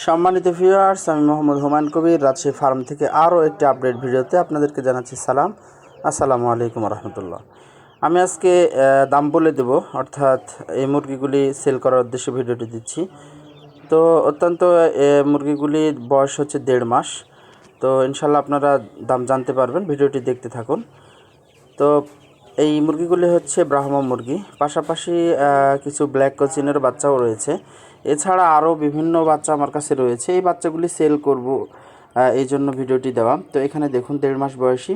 সম্মানিত ভিউয়ার্স আমি মোহাম্মদ হুমায়ুন কবির, রাজশাহী ফার্ম থেকে আরও একটি আপডেট ভিডিওতে আপনাদেরকে জানাচ্ছি সালাম। আসসালামু আলাইকুম রহমতুল্লাহ আমি আজকে দাম বলে দেব, অর্থাৎ এই মুরগিগুলি সেল করার উদ্দেশ্যে ভিডিওটি দিচ্ছি। তো অত্যন্ত মুরগিগুলির বয়স হচ্ছে দেড় মাস। তো ইনশাল্লাহ আপনারা দাম জানতে পারবেন, ভিডিওটি দেখতে থাকুন। তো এই মুরগিগুলি হচ্ছে ব্রাহ্মা মুরগি। পাশাপাশি কিছু ব্ল্যাক কোচিনের বাচ্চাও রয়েছে। এছাড়া আরও বিভিন্ন বাচ্চা আমার কাছে রয়েছে। এই বাচ্চাগুলি সেল করব এই জন্য ভিডিওটি দেওয়া। তো এখানে দেখুন, দেড় মাস বয়সী।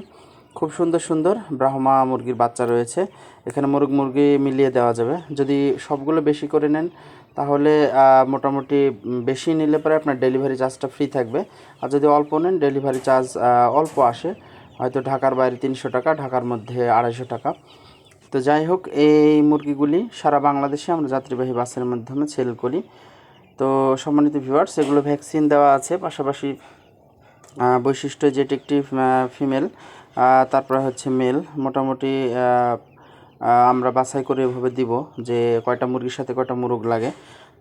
খুব সুন্দর সুন্দর ব্রাহ্মা মুরগির বাচ্চা রয়েছে। এখানে মুরগ মুরগি মিলিয়ে দেওয়া যাবে। যদি সবগুলো বেশি করে নেন, তাহলে মোটামুটি বেশি নিলে পরে আপনার ডেলিভারি চার্জটা ফ্রি থাকবে। আর যদি অল্প নেন ডেলিভারি চার্জ অল্প আসে। হয়তো ঢাকার বাইরে তিনশো টাকা, ঢাকার মধ্যে আড়াইশো টাকা। তো যাই হোক, এই মুরগিগুলি সারা বাংলাদেশে আমরা যাত্রীবাহী বাসের মাধ্যমে সেল করি। তো সম্মানিত ভিউয়ার্স, এগুলো ভ্যাকসিন দেওয়া আছে, পাশাপাশি বৈশিষ্ট্য যেটি একটি ফিমেল তারপরে হচ্ছে মেল। মোটামুটি আমরা বাছাই করে এভাবে দিব যে কয়টা মুরগির সাথে কয়টা মুরগ লাগে।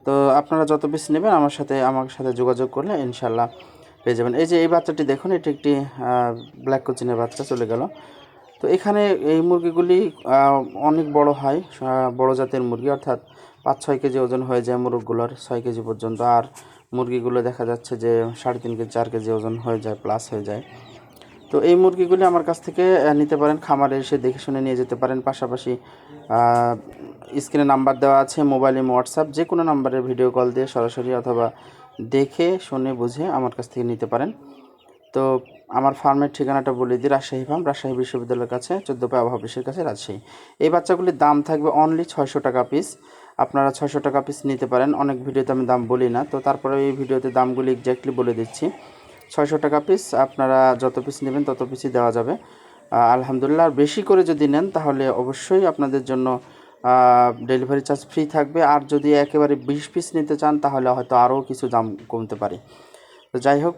তো আপনারা যত পিস নেবেন, আমার সাথে আমার সাথে যোগাযোগ করলে ইনশাল্লাহ পেয়ে যাবেন। এই যে এই বাচ্চাটি দেখুন, এটি একটি ব্ল্যাক কোচিনের বাচ্চা চলে গেল। তো এখানে এই মুরগিগুলি অনেক বড় হয় বড় জাতের মুরগি, অর্থাৎ পাঁচ ছয় কেজি ওজন হয়ে যায় মুরগগুলোর ছয় কেজি পর্যন্ত। আর মুরগিগুলো দেখা যাচ্ছে যে সাড়ে তিন কেজি, চার কেজি ওজন হয়ে যায় প্লাস হয়ে যায়। তো এই মুরগিগুলি আমার কাছ থেকে নিতে পারেন, খামারে এসে দেখে শুনে নিয়ে যেতে পারেন। পাশাপাশি স্ক্রিনে নাম্বার দেওয়া আছে মোবাইল এবং হোয়াটসঅ্যাপ যে কোনো নাম্বারে ভিডিও কল দিয়ে সরাসরি অথবা দেখে, শুনে, বুঝে আমার কাছ থেকে নিতে পারেন। তো আমার ফার্মের ঠিকানাটা বলে দিই, রাজশাহী ফার্ম, রাজশাহী বিশ্ববিদ্যালয়ের কাছে, চোদ্দ পায় অফিসের কাছে, রাজশাহী। এই বাচ্চাগুলির দাম থাকবে অনলি ছয়শো টাকা পিস আপনারা ছয়শো টাকা পিস নিতে পারেন। অনেক ভিডিওতে আমি দাম বলি না। তো তারপরে এই ভিডিওতে দামগুলি এক্স্যাক্টলি বলে দিচ্ছি। ছয়শো টাকা পিস আপনারা যত পিস নেবেন, তত পিসই দেওয়া যাবে। আলহামদুলিল্লাহ। আর বেশি করে যদি নেন, তাহলে অবশ্যই আপনাদের জন্য ডেলিভারি চার্জ ফ্রি থাকবে। আর যদি একেবারে বিশ পিস নিতে চান, তাহলে হয়তো আরও কিছু দাম কমতে পারে। তো যাই হোক,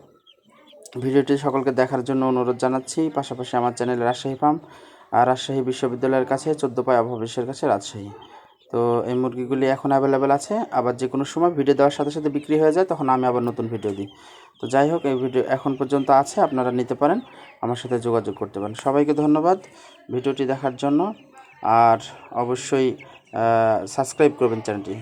ভিডিওটি সকলকে দেখার জন্য অনুরোধ জানাচ্ছি। পাশাপাশি আমার চ্যানেল রাজশাহী ফার্ম আর রাজশাহী বিশ্ববিদ্যালয়ের কাছে, চোদ্দ পায় অফিসের কাছে রাজশাহী। তো এই মুরগিগুলি এখন অ্যাভেলেবেল আছে। আবার যে কোনো সময় ভিডিও দেওয়ার সাথে সাথে বিক্রি হয়ে যায়, তখন আমি আবার নতুন ভিডিও দিই। তো যাই হোক, এই ভিডিও এখন পর্যন্ত আছে, আপনারা নিতে পারেন। আমার সাথে যোগাযোগ করতে পারেন। সবাইকে ধন্যবাদ ভিডিওটি দেখার জন্য। আর অবশ্যই সাবস্ক্রাইব করবেন চ্যানেলটি